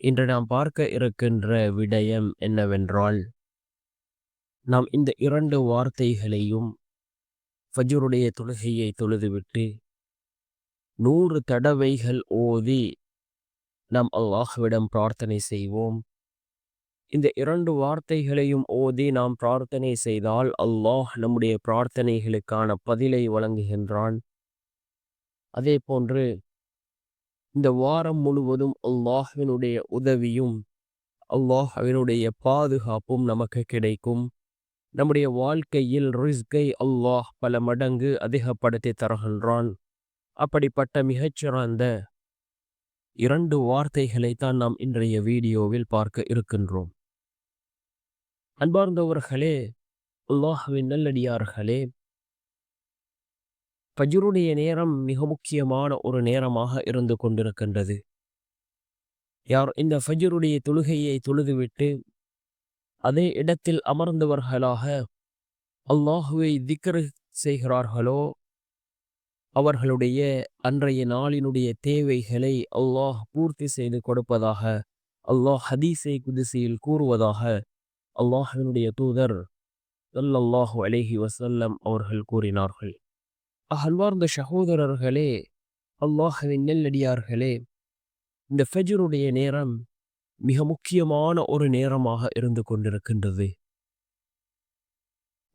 இன்று நாம் பார்க்க இருக்கின்ற விடயம் என்னவென்றால் நாம் இந்த இரண்டு வார்த்தைகளையும் ஃபஜ்ருடைய தொழுகையை தொழுதுவிட்டு நூறு தடவைகள் ஓதி நாம் அல்லாஹ்விடம் பிரார்த்தனை செய்வோம். இந்த இரண்டு வார்த்தைகளையும் ஓதி நாம் பிரார்த்தனை செய்தால் அல்லாஹ் நம்முடைய பிரார்த்தனைகளுக்கான பதிலை வழங்குகின்றான். அதே போன்று இந்த வாரம் முழுவதும் அல்லாஹ்வினுடைய உதவியும் அல்லாஹ்வினுடைய பாதுகாப்பும் நமக்கு கிடைக்கும். நம்முடைய வாழ்க்கையில் ரிஸ்கை அல்லாஹ் பல மடங்கு அதிகப்படுத்தி தருகின்றான். அப்படிப்பட்ட மிகச்சிறந்த இரண்டு வார்த்தைகளை தான் நாம் இன்றைய வீடியோவில் பார்க்க இருக்கின்றோம். அன்பார்ந்தவர்களே அல்லாஹ்வின் நல்லடியார்களே ஃபஜ்ருடைய நேரம் மிக முக்கியமான ஒரு நேரமாக இருந்து கொண்டிருக்கின்றது. யார் இந்த ஃபஜ்ருடைய தொழுகையை தொழுதுவிட்டு அதே இடத்தில் அமர்ந்தவர்களாக அல்லாஹுவை திக்ரு செய்கிறார்களோ அவர்களுடைய அன்றைய நாளினுடைய தேவைகளை அல்லாஹ் பூர்த்தி செய்து கொடுப்பதாக அல்லாஹ் ஹதீஸை குதிசையில் கூறுவதாக அல்லாஹினுடைய தூதர் சொல்லல்லாஹு அலேஹி வசல்லம் அவர்கள் கூறினார்கள். அன்பார்ந்த சகோதரர்களே அல்லாஹவின் நெல்லடியார்களே இந்த ஃபெஜருடைய நேரம் மிக முக்கியமான ஒரு நேரமாக இருந்து கொண்டிருக்கின்றது.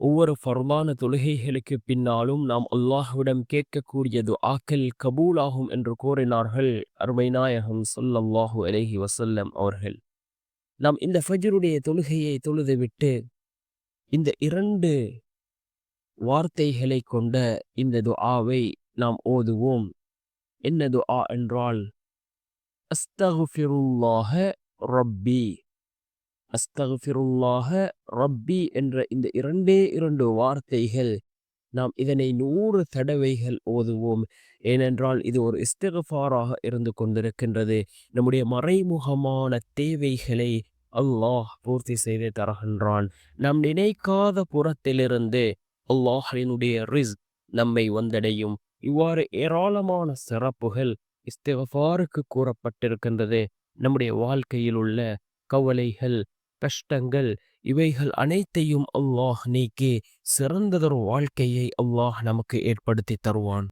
ஒவ்வொரு ஃபர்மான தொழுகைகளுக்கு பின்னாலும் நாம் அல்லாஹுவிடம் கேட்கக்கூடியது ஆக்கல் கபூலாகும் என்று கூறினார்கள் அருமைநாயகம் சொல்லல்லாஹு அலேஹி வசல்லம் அவர்கள். நாம் இந்த ஃபஜருடைய தொழுகையை தொழுதுவிட்டு இந்த இரண்டு வார்த்தைகளை கொண்ட இந்த துஆவை நாம் ஓதுவோம். என்ன துஆ என்றால் அஸ்தகுஃபிருல்லாஹ ரப்பி. அஸ்தகுஃபிருல்லாஹ ரப்பி என்ற இந்த இரண்டே இரண்டு வார்த்தைகள் நாம் இதனை நூறு தடவைகள் ஓதுவோம். ஏனென்றால் இது ஒரு இஸ்திகஃபாராக இருந்து கொண்டிருக்கின்றது. நம்முடைய மறைமுகமான தேவைகளை அல்லாஹ் பூர்த்தி செய்து தருகின்றான். நாம் நினைக்காத புறத்திலிருந்து அல்லாஹினுடைய ரிஸ் நம்மை வந்தடையும். இவ்வாறு ஏராளமான சிறப்புகள் இஸ்திகஃபாருக்கு கூறப்பட்டிருக்கின்றது. நம்முடைய வாழ்க்கையில் உள்ள கவலைகள் கஷ்டங்கள் இவைகள் அனைத்தையும் அல்லாஹ் நீக்கி சிறந்ததொரு வாழ்க்கையை அல்லாஹ் நமக்கு ஏற்படுத்தி தருவான்.